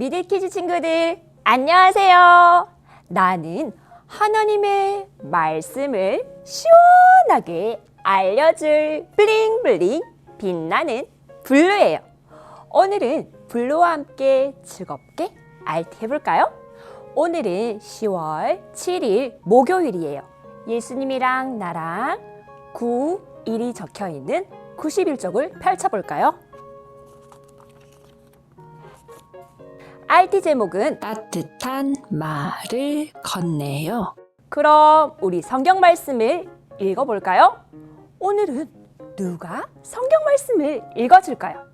미들키즈 친구들, 안녕하세요. 나는 하나님의 말씀을 시원하게 알려줄 블링블링 빛나는 블루예요. 오늘은 블루와 함께 즐겁게 알트 해볼까요? 오늘은 10월 7일 목요일이에요. 예수님이랑 나랑 9, 1이 적혀 있는 91쪽을 펼쳐볼까요? RT 제목은 따뜻한 말을 건네요. 그럼 우리 성경 말씀을 읽어볼까요? 오늘은 누가 성경 말씀을 읽어줄까요?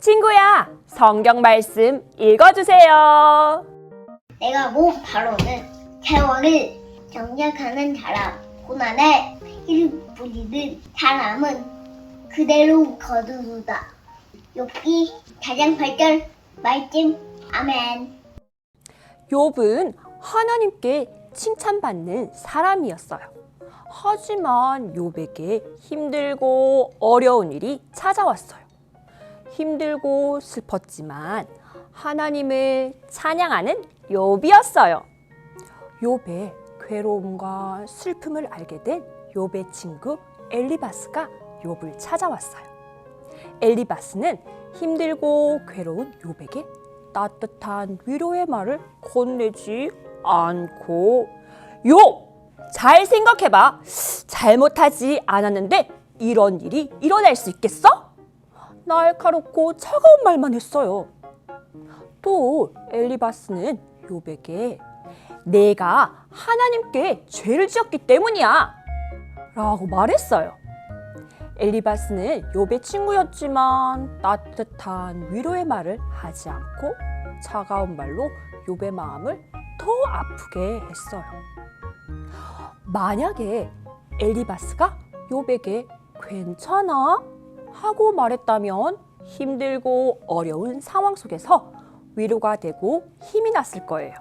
친구야, 성경 말씀 읽어주세요. 내가 본 바로는 세월을 정착하는 사람, 고난에 이를 부리는 사람은 그대로 거두두다. 욥기 4장 8절 말씀 아멘. 욥은 하나님께 칭찬받는 사람이었어요. 하지만 욥에게 힘들고 어려운 일이 찾아왔어요. 힘들고 슬펐지만 하나님을 찬양하는 욥이었어요. 욥의 괴로움과 슬픔을 알게 된 욥의 친구 엘리바스가 욥을 찾아왔어요. 엘리바스는 힘들고 괴로운 욥에게 따뜻한 위로의 말을 건네지 않고 욥! 잘 생각해봐. 잘못하지 않았는데 이런 일이 일어날 수 있겠어? 날카롭고 차가운 말만 했어요. 또 엘리바스는 욥에게 내가 하나님께 죄를 지었기 때문이야 라고 말했어요. 엘리바스는 욥의 친구였지만 따뜻한 위로의 말을 하지 않고 차가운 말로 욥의 마음을 더 아프게 했어요. 만약에 엘리바스가 욥에게 괜찮아 하고 말했다면 힘들고 어려운 상황 속에서 위로가 되고 힘이 났을 거예요.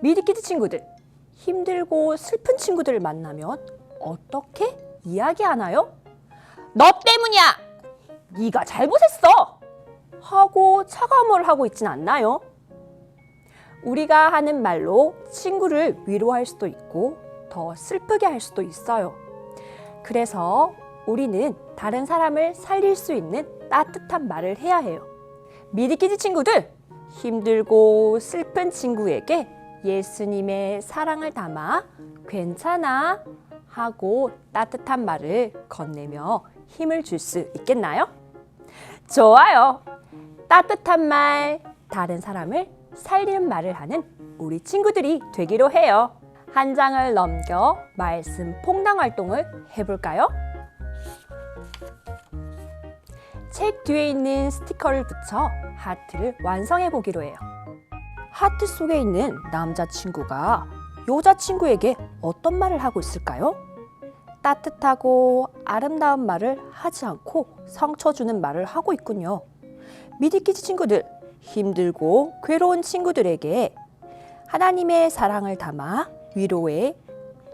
미드키드 친구들, 힘들고 슬픈 친구들을 만나면 어떻게 이야기하나요? 너 때문이야! 네가 잘못했어! 하고 말을 하고 있진 않나요? 우리가 하는 말로 친구를 위로할 수도 있고 더 슬프게 할 수도 있어요. 그래서 우리는 다른 사람을 살릴 수 있는 따뜻한 말을 해야 해요. 미디키즈 친구들, 힘들고 슬픈 친구에게 예수님의 사랑을 담아 괜찮아 하고 따뜻한 말을 건네며 힘을 줄 수 있겠나요? 좋아요. 따뜻한 말, 다른 사람을 살리는 말을 하는 우리 친구들이 되기로 해요. 한 장을 넘겨 말씀 퐁당 활동을 해볼까요? 책 뒤에 있는 스티커를 붙여 하트를 완성해 보기로 해요. 하트 속에 있는 남자친구가 여자친구에게 어떤 말을 하고 있을까요? 따뜻하고 아름다운 말을 하지 않고 상처 주는 말을 하고 있군요. 미디키즈 친구들, 힘들고 괴로운 친구들에게 하나님의 사랑을 담아 위로의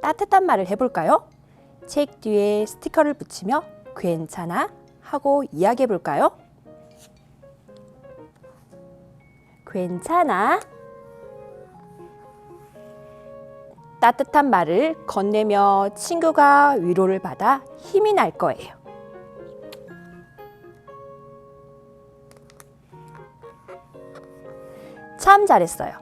따뜻한 말을 해볼까요? 책 뒤에 스티커를 붙이며 괜찮아 하고 이야기해 볼까요? 괜찮아. 따뜻한 말을 건네며 친구가 위로를 받아 힘이 날 거예요. 참 잘했어요.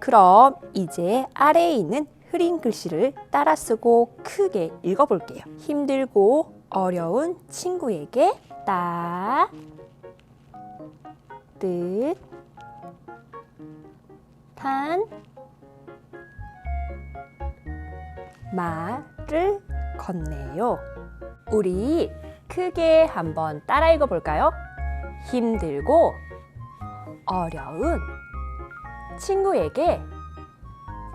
그럼 이제 아래에 있는 흐린 글씨를 따라 쓰고 크게 읽어볼게요. 힘들고 어려운 친구에게 따, 뜻, 탄, 말을 건네요. 우리 크게 한번 따라 읽어 볼까요? 힘들고 어려운 친구에게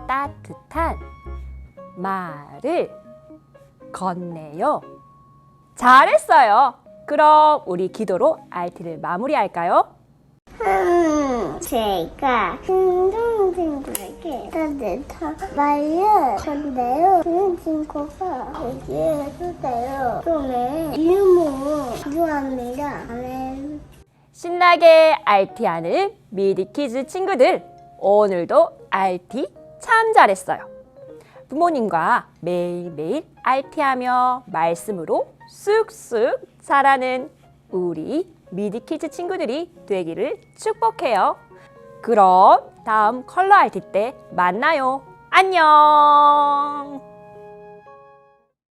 따뜻한 말을 건네요. 잘했어요. 그럼 우리 기도로 알티를 마무리할까요? 음, 제가 힘든 친구에게 따뜻한 말을 건데요. 그 친구가 얘기해 주세요. 좀의 이름으로 기도합니다. 아멘. 신나게 RT하는 미디키즈 친구들, 오늘도 RT 참 잘했어요. 부모님과 매일매일 RT하며 말씀으로 쑥쑥 자라는 우리 미디키즈 친구들이 되기를 축복해요. 그럼 다음 컬러 RT 때 만나요. 안녕!